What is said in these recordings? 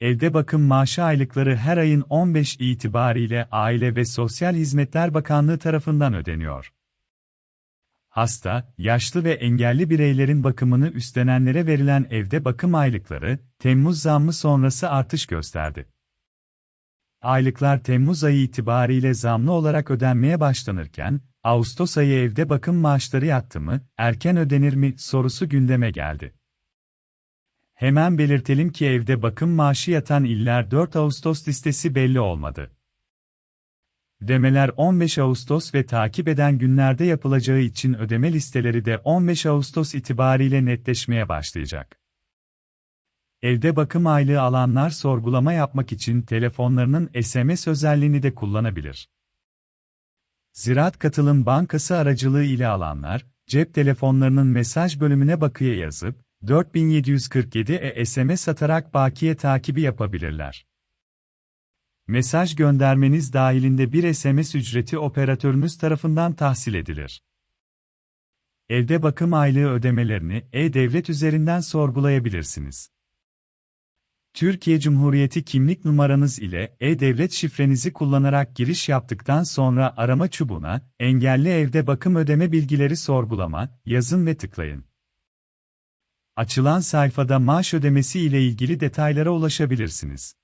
Evde bakım maaşı aylıkları her ayın 15 itibariyle Aile ve Sosyal Hizmetler Bakanlığı tarafından ödeniyor. Hasta, yaşlı ve engelli bireylerin bakımını üstlenenlere verilen evde bakım aylıkları, Temmuz zammı sonrası artış gösterdi. Aylıklar Temmuz ayı itibariyle zamlı olarak ödenmeye başlanırken, Ağustos ayı evde bakım maaşları yattı mı, erken ödenir mi sorusu gündeme geldi. Hemen belirtelim ki evde bakım maaşı yatan iller 4 Ağustos listesi belli olmadı. Ödemeler 15 Ağustos ve takip eden günlerde yapılacağı için ödeme listeleri de 15 Ağustos itibariyle netleşmeye başlayacak. Evde bakım aylığı alanlar sorgulama yapmak için telefonlarının SMS özelliğini de kullanabilir. Ziraat Katılım Bankası aracılığı ile alanlar, cep telefonlarının mesaj bölümüne bakıya yazıp, 4747 e SMS atarak bakiye takibi yapabilirler. Mesaj göndermeniz dahilinde bir SMS ücreti operatörünüz tarafından tahsil edilir. Evde bakım aylığı ödemelerini e-devlet üzerinden sorgulayabilirsiniz. Türkiye Cumhuriyeti kimlik numaranız ile e-devlet şifrenizi kullanarak giriş yaptıktan sonra arama çubuğuna engelli evde bakım ödeme bilgileri sorgulama yazın ve tıklayın. Açılan sayfada maaş ödemesi ile ilgili detaylara ulaşabilirsiniz.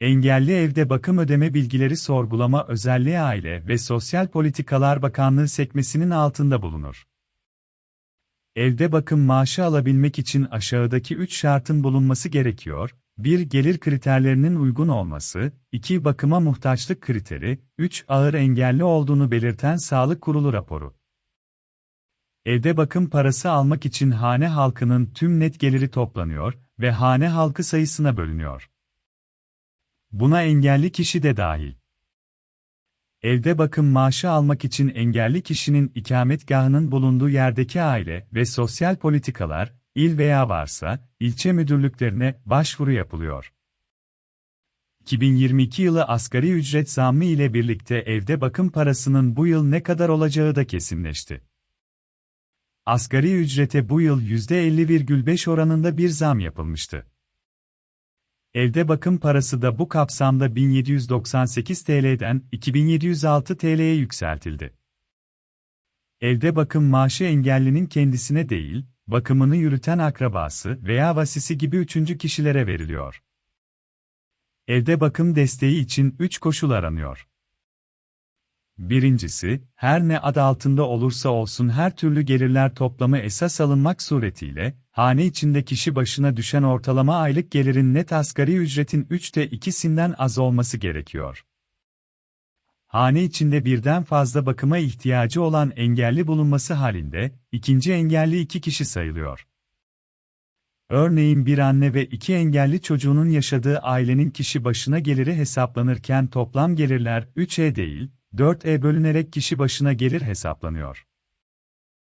Engelli evde bakım ödeme bilgileri sorgulama özelliği Aile ve Sosyal Politikalar Bakanlığı sekmesinin altında bulunur. Evde bakım maaşı alabilmek için aşağıdaki 3 şartın bulunması gerekiyor. 1. Gelir kriterlerinin uygun olması, 2. Bakıma muhtaçlık kriteri, 3. Ağır engelli olduğunu belirten sağlık kurulu raporu. Evde bakım parası almak için hane halkının tüm net geliri toplanıyor ve hane halkı sayısına bölünüyor. Buna engelli kişi de dahil. Evde bakım maaşı almak için engelli kişinin ikametgahının bulunduğu yerdeki aile ve sosyal politikalar, il veya varsa, ilçe müdürlüklerine başvuru yapılıyor. 2022 yılı asgari ücret zammı ile birlikte evde bakım parasının bu yıl ne kadar olacağı da kesinleşti. Asgari ücrete bu yıl %50,5 oranında bir zam yapılmıştı. Evde bakım parası da bu kapsamda 1798 TL'den 2706 TL'ye yükseltildi. Evde bakım maaşı engellinin kendisine değil, bakımını yürüten akrabası veya vasisi gibi üçüncü kişilere veriliyor. Evde bakım desteği için 3 koşul aranıyor. Birincisi, her ne adı altında olursa olsun her türlü gelirler toplamı esas alınmak suretiyle, hane içinde kişi başına düşen ortalama aylık gelirin net asgari ücretin 3'te 2'sinden az olması gerekiyor. Hane içinde birden fazla bakıma ihtiyacı olan engelli bulunması halinde, ikinci engelli iki kişi sayılıyor. Örneğin bir anne ve iki engelli çocuğunun yaşadığı ailenin kişi başına geliri hesaplanırken toplam gelirler 3E değil, 4E bölünerek kişi başına gelir hesaplanıyor.